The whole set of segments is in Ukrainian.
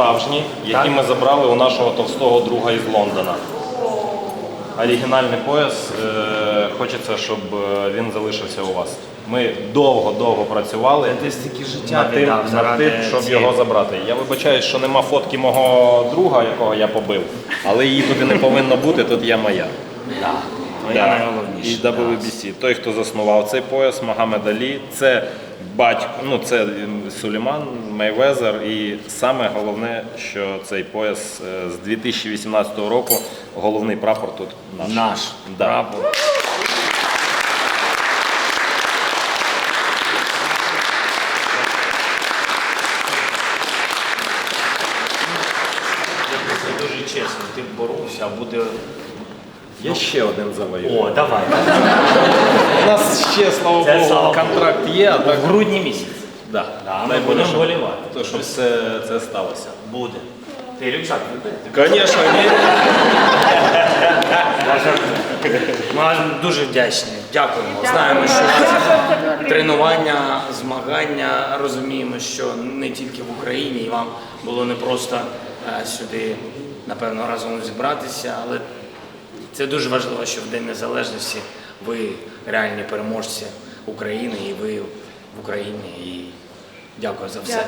справжні, які Так. ми забрали у нашого товстого друга із Лондона. Оригінальний пояс. Е, хочеться, щоб е, він залишився у вас. Ми довго-довго працювали Ти стільки життя над тим, віддав над заради тим, щоб цієї- його забрати. Я вибачаюсь, що нема фотки мого друга, якого я побив, але її тут і не повинно бути, тут є моя. Да. Твоя Да. найголовніша. І WBC. Той, хто заснував цей пояс, Магомед Алі, це батько, ну це Сулейман, Мейвезер. І саме головне, що цей пояс е, з 2018 року головний прапор тут наш. Наш Да. прапор. Дуже чесно, ти боровся, а буде. Я ще один завоюю. О, давай. У нас ще, слава Це Богу, слава контракт є, а так. В грудні місяці. Да. Да, ми Дай Боже, будемо щоб- вболівати. То, щоб все це сталося. Буде. Ти рюкзак вибери. Звісно, ні. Ми вам дуже вдячні. Дякуємо. Знаємо, що у вас тренування, змагання. Розуміємо, що не тільки в Україні, і вам було непросто е, сюди, напевно, разом зібратися, але це дуже важливо, що в День Незалежності ви реальні переможці України і ви в Україні. І дякую за все.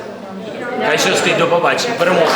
Хай щастить, до побачення. Перемога.